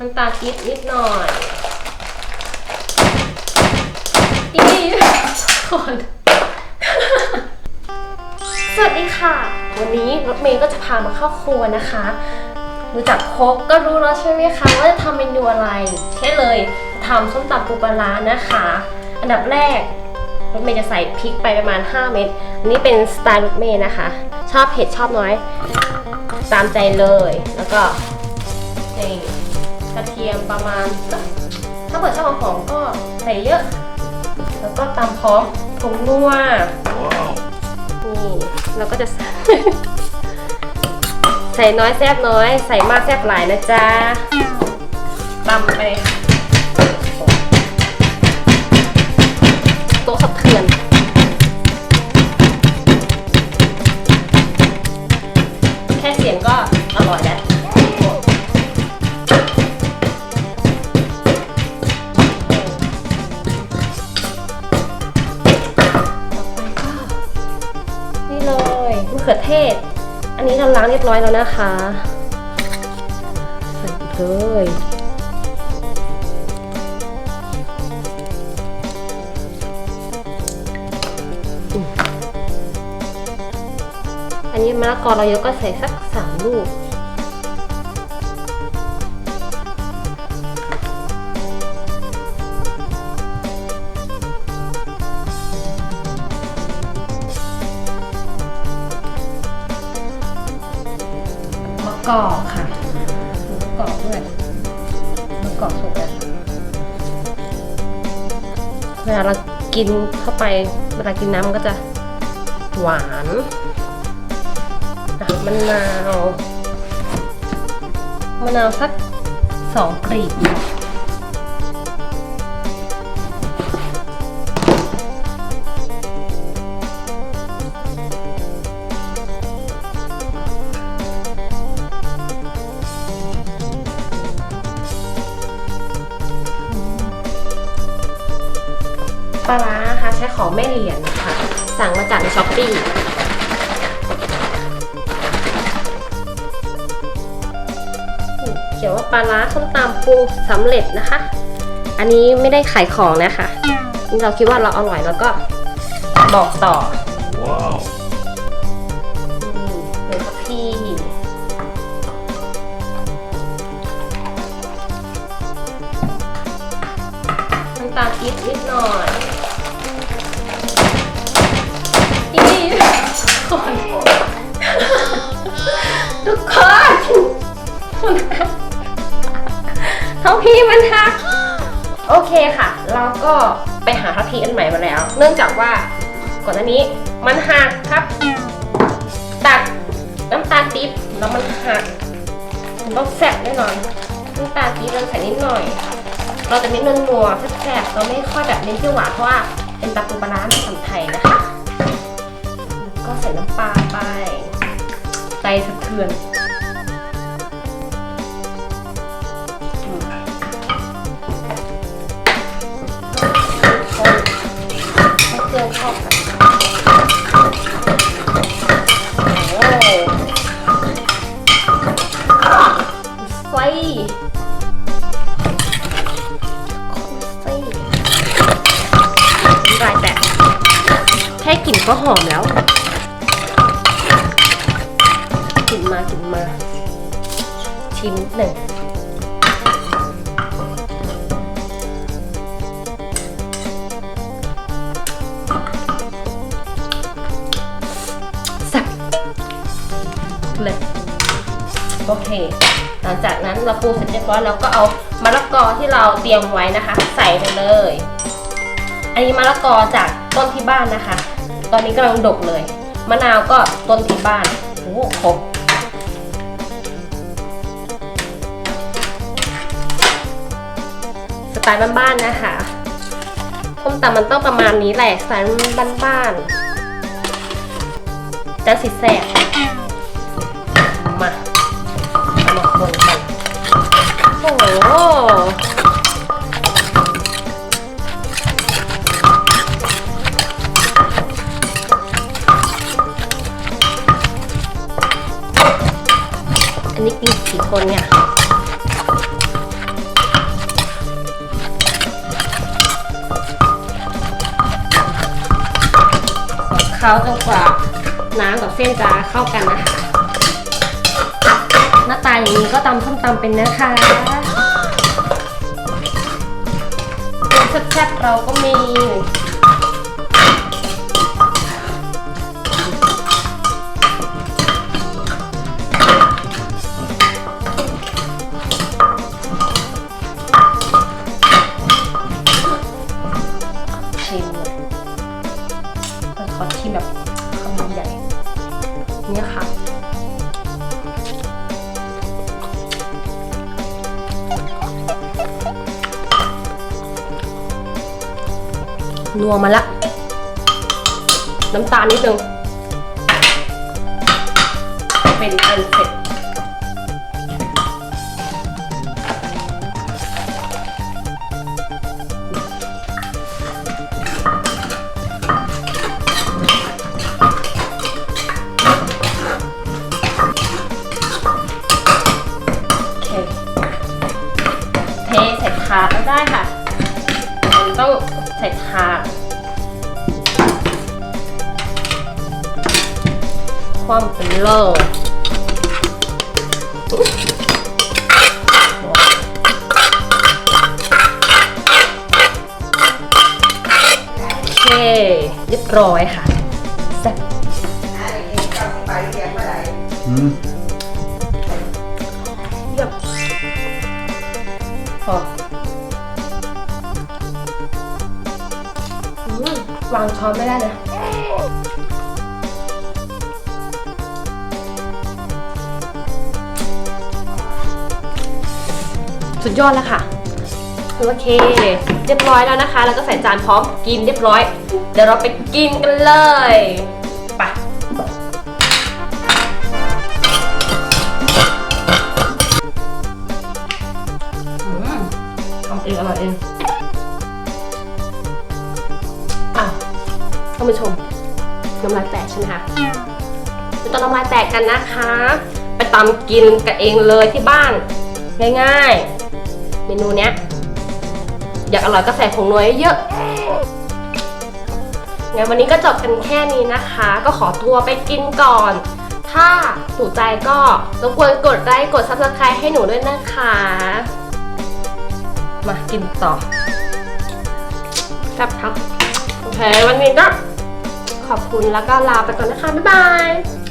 น้ำตาลปี๊บนิดหน่อยอีคนสวัสดีค่ะ วันนี้รถเมย์ก็จะพามาเข้าครัวนะคะรู้จักโคกก็รู้แล้วใช่ไหมคะว่าจะทำเมนูอะไรแค่เลยทำส้มตำปูปลาร้านะคะ อันดับแรกรถเมย์จะใส่พริกไปประมาณ 5 เม็ดอันนี้เป็นสไตล์รถเมย์นะคะ ชอบเผ็ดชอบน้อย ตามใจเลยแล้วก็นี่ กระเทียมประมาณสักถ้าเกิดชอบหอมๆก็ใส่เยอะ แล้วก็ตำพร้อมผงนัวนี่เราก็จะ ใส่ใส่น้อยแซบน้อย ใส่มากแซบหลายนะจ๊ะตำไปเลย ล้างเรียบร้อยแล้วนะคะใส่เลยอันนี้มะละกอเราเยอะก็ใส่สักสามลูก มะกอกค่ะมะกอกด้วยมะกอกสุกแล้วเวลาเรากินเข้าไปเวลากินน้ำมันก็จะหวานมะนาวมะนาวสักสองกลีบ ลาร้านะคะใช้ของแม่เหรียญค่ะ สั่งมาจากในช้อปปี้เขียนว่าปลาร้าส้มตำปูสำเร็จนะคะ อันนี้ไม่ได้ขายของนะคะนี่เราคิดว่าเราอร่อยแล้วก็บอกต่อ Wow. นี่เป็นกะพี่น้ำตาลปี๊บนิดหน่อย นทุกคนเท่าพี่มันทักโอเคค่ะ เราก็ไปหาทัพพีอันใหม่มาแล้ว เนื่องจากว่าก่อนหน้านี้มันหักครับ ตักน้ำตาลปี๊บแล้วมันหักต้องแซ่บแน่นอนน้ำตาลปี๊บเราใส่นิดหน่อย เราจะเน้นนัวแซ่บๆเราไม่ค่อยแบบเน้นเปรี้ยวหวานเพราะว่าเป็นตาปูปลาร้าในสันไทยนะคะ ก็ใส่น้ำปลาไป ใจสะเทือนอืมคนให้เครื่องเข้ากันโอ้ไฟไฟลายแตกแค่กลิ่นก็หอมแล้ว ชิมากินมา ชิมหนึ่งแซ่บเลยโอเค หลังจากนั้นเราปรุงเสร็จเรียบร้อยเราก็เอามะละกอที่เราเตรียมไว้นะคะ ใส่ไปเลย อันนี้มะละกอจากต้นที่บ้านนะคะ ตอนนี้กำลังดกเลย มะนาวก็ต้นที่บ้านโอ้โหครบ ไตล์บ้านๆนะคะส้มตำมันต้องประมาณนี้แหละสไตล์บ้านๆจะสิแสบ เคล้าจนกว่าน้ำกับเส้นจะเข้ากันนะคะหน้าตาอย่างนี้ก็ตำส้มตำเป็นนะคะรสแซ่บๆเราก็มี นัวมาละ น้ำตาลนิดนึง เป็นอันเสร็จโอเคเทใส่ถาดแล้วได้ค่ะ ต้อง ส่ถาดความเป็นโลกโอเค เรียบร้อยค่ะแซ่บอืมเยี่ยมพออื วางช้อนไม่ได้เลยสุดยอดแล้วค่ะ โอเค เรียบร้อยแล้วนะคะ แล้วก็ใส่จานพร้อมกินเรียบร้อย เดี๋ยวเราไปกินกันเลยไปอืมทำเองอร่อยเองานผู้ชมน้ำลายแตกใช่ไหมคะไม่ต้องน้ำลายแตกกันนะคะ ไปตำกินกันเองเลยที่บ้าน ง่ายๆ เมนูเนี้ย อยากอร่อยก็ใส่ผงนัวเยอะงั้นวันนี้ก็จบกันแค่นี้นะคะ ก็ขอตัวไปกินก่อน ถ้าถูกใจก็รบกวนกดไลค์กด subscribe ให้หนูด้วยนะคะ มากินต่อครับครับโอเค วันนี้ก็ ขอบคุณแล้วก็ลาไปก่อนนะคะ บ๊ายบาย